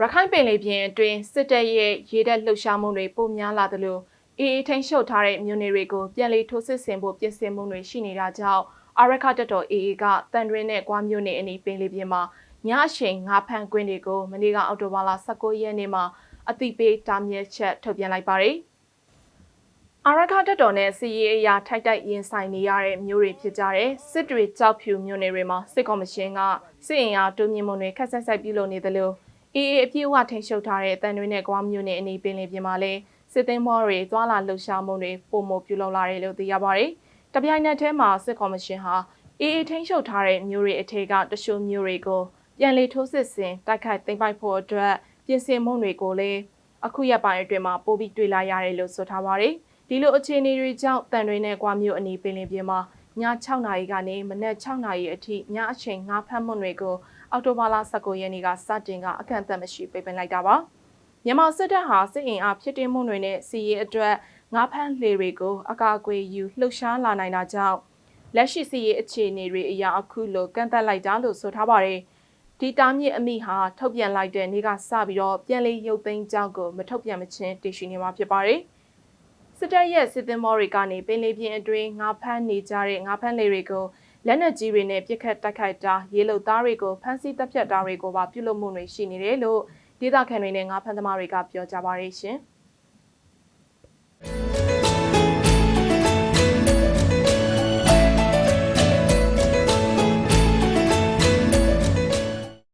ရခိုင်ပင်လယ်ပြင်အတွင်းစစ်တပ်ရဲ့ရေတပ်လှုပ်ရှားမှုတွေပိုများလာသလိုအေးအေးထိန်ရှုပ်ထားတဲ့မြို့နယ်တွေကိုပြန်လည်ထိုးစစ်ဆင်ဖို့ပြင်ဆင်မှုတွေရှိနေတာကြောင့်အာရခတပ်တော်အေးအေးကတန်တွင်းနဲ့ကွာမြို့နယ်အနီးပင်လယ်ပြင်မှာညအချိန်ငါးဖမ်းကွင်းတွေကိုမနေ့ကအောက်တိုဘာလ19ရက်နေ့မှာအသိပေးတားမြစ်ချက်ထုတ်ပြန်လိုက်ပါတယ်။အာရခတပ်တော်နဲ့စီရေးအရာထိုက်တိုက်ရင်ဆိုင်နေရတဲ့မျိုးတွေဖြစ်ကြတဲ့စစ်တွေကြောက်ဖြူမျိုးနယ်တွေမှာစစ်ကော်မရှင်ကစစ်အင်အားတိုးမြင့်မှုတွေခက်ဆက်ဆက်ပြုလုပ်နေသလို အေးအေးအပြည့်အဝထိန်ရှုပ်ထားတဲ့တန်တွေနဲ့ကွာမျိုးနယ်အနီးပင်လယ်ပြင်မှာလည်းစစ်သိမ်းမောတွေသွာလာလှုပ်ရှားမှုတွေပုံမပြုလုပ်လာတယ်လို့သိရပါတယ်။တပြိုင်နက်တည်းမှာစစ်ကော်မရှင်ဟာအေးအေးထိန်ရှုပ်ထားတဲ့မျိုးတွေအထက်ကတချို့မျိုးတွေကိုပြန်လည်ထိုးစစ်ဆင်တိုက်ခိုက်သိမ်းပိုက်ဖို့အတွက်ပြင်ဆင်မှုတွေကိုလည်းအခုရက်ပိုင်းအတွင်းမှာပိုပြီးတွေ့လာရတယ်လို့ဆိုထားပါတယ်။ဒီလိုအခြေအနေတွေကြောင့်တန်တွေနဲ့ကွာမျိုးအနီးပင်လယ်ပြင်မှာည 6နာရီကနေမနက်6နာရီအထိညအချိန်ငါးဖမ်းမှုတွေကိုအောက်တိုဘာလ19ရက်နေ့ကစတင်ကအကန့်အသတ်မရှိပိတ်ပင်လိုက်တာပါမြန်မာစစ်တပ်ဟာစစ်အင်အားဖြစ်တင်မှုတွေနဲ့စီရေးအတွက်ငါးဖမ်းလေတွေကိုအကာအကွယ်ယူလှုပ်ရှားလာနိုင်တာကြောင့်လက်ရှိစီရေးအခြေအနေတွေအရာအခုလိုကန့်သက်လိုက်တာလို့ဆိုထားပါတယ်ဒီတားမြစ်အမိဟာထုတ်ပြန်လိုက်တဲ့နေ့ကစပြီးတော့ပြန်လည်ရုပ်သိမ်းကြောင်းကိုမထုတ်ပြန်မချင်းတည်ရှိနေမှာဖြစ်ပါတယ် စစ်တပ်ရဲ့စစ်သင်္ဘောတွေကနေပင်လယ်ပြင်အတွင်းငါးဖမ်းနေကြတဲ့ငါးဖမ်းလေတွေကိုလက်နက်ကြီးတွေနဲ့ပြစ်ခတ်တိုက်ခိုက်တာရေလုံသားတွေကိုဖမ်းဆီးတပ်ဖြတ်တာတွေကိုပါပြုလုပ်မှုတွေရှိနေတယ်လို့ဒေသခံတွေနဲ့ငါးဖမ်းသမားတွေကပြောကြပါရရှင်။